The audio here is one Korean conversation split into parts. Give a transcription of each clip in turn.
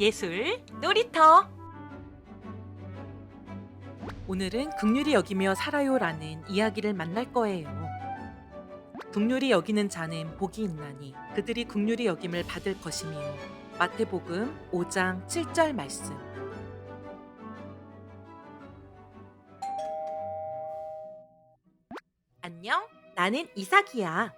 예술 놀이터. 오늘은 극률이 여기며 살아요라는 이야기를 만날 거예요. 극률이 여기는 자는 복이 있나니 그들이 극률이 여김을 받을 것이며 마태복음 5장 7절 말씀. 안녕 나는 이삭이야.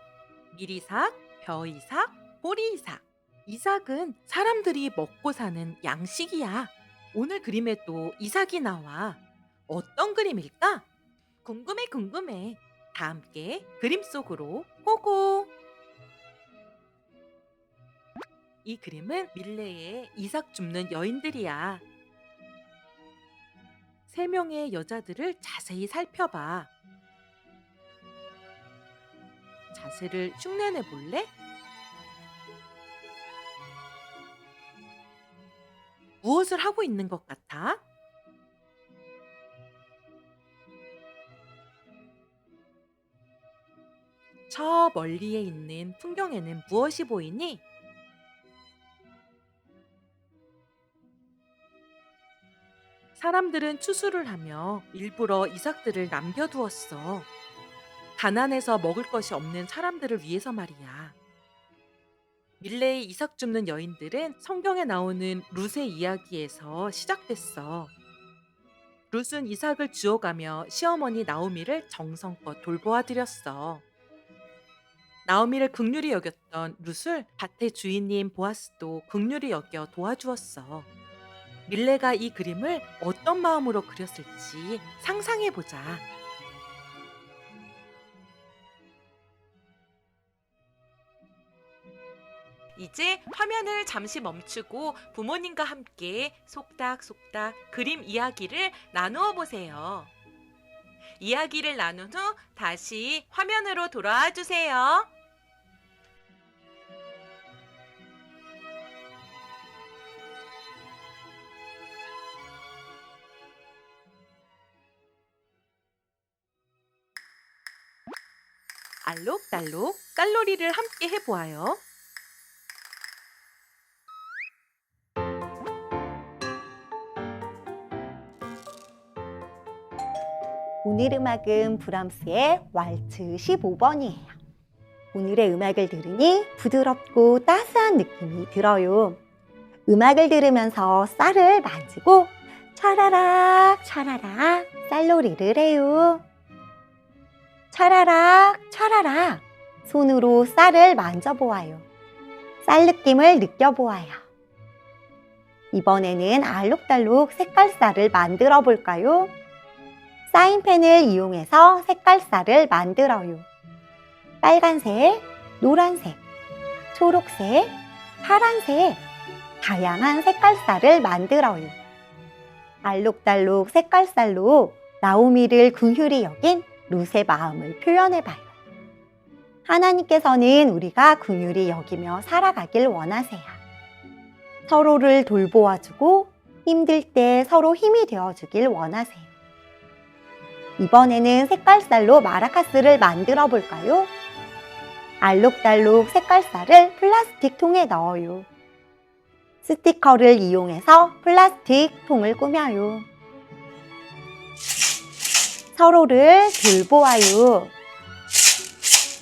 미리삭, 벼이삭, 보리이삭 이삭은 사람들이 먹고 사는 양식이야. 오늘 그림에도 이삭이 나와. 어떤 그림일까? 궁금해, 궁금해. 다 함께 그림 속으로 고고! 이 그림은 밀레의 이삭 줍는 여인들이야. 세 명의 여자들을 자세히 살펴봐. 자세를 흉내내 볼래? 무엇을 하고 있는 것 같아? 저 멀리에 있는 풍경에는 무엇이 보이니? 사람들은 추수를 하며 일부러 이삭들을 남겨두었어. 가난해서 먹을 것이 없는 사람들을 위해서 말이야. 밀레의 이삭 줍는 여인들은 성경에 나오는 룻의 이야기에서 시작됐어. 룻은 이삭을 주워가며 시어머니 나오미를 정성껏 돌보아 드렸어. 나오미를 극률이 여겼던 룻을 밭의 주인님 보아스도 극률이 여겨 도와주었어. 밀레가 이 그림을 어떤 마음으로 그렸을지 상상해 보자. 이제 화면을 잠시 멈추고 부모님과 함께 속닥속닥 그림 이야기를 나누어 보세요. 이야기를 나눈 후 다시 화면으로 돌아와 주세요. 알록달록 깔로리를 함께 해보아요. 오늘 음악은 브람스의 왈츠 15번이에요. 오늘의 음악을 들으니 부드럽고 따스한 느낌이 들어요. 음악을 들으면서 쌀을 만지고 차라락 차라락 쌀놀이를 해요. 차라락 차라락 손으로 쌀을 만져보아요. 쌀 느낌을 느껴보아요. 이번에는 알록달록 색깔 쌀을 만들어 볼까요? 사인펜을 이용해서 색깔쌀을 만들어요. 빨간색, 노란색, 초록색, 파란색, 다양한 색깔쌀을 만들어요. 알록달록 색깔쌀로 나오미를 긍휼히 여긴 룻의 마음을 표현해봐요. 하나님께서는 우리가 긍휼히 여기며 살아가길 원하세요. 서로를 돌보아주고 힘들 때 서로 힘이 되어주길 원하세요. 이번에는 색깔쌀로 마라카스를 만들어 볼까요? 알록달록 색깔쌀을 플라스틱 통에 넣어요. 스티커를 이용해서 플라스틱 통을 꾸며요. 서로를 돌보아요.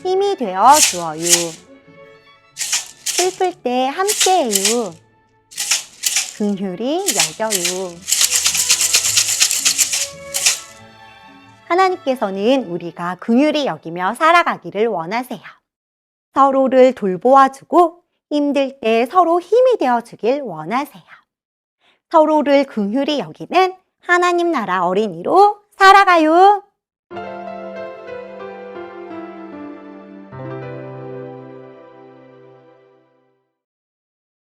힘이 되어 주어요. 슬플 때 함께해요. 긍휼히 여겨요. 하나님께서는 우리가 긍휼히 여기며 살아가기를 원하세요. 서로를 돌보아주고 힘들 때 서로 힘이 되어주길 원하세요. 서로를 긍휼히 여기는 하나님 나라 어린이로 살아가요.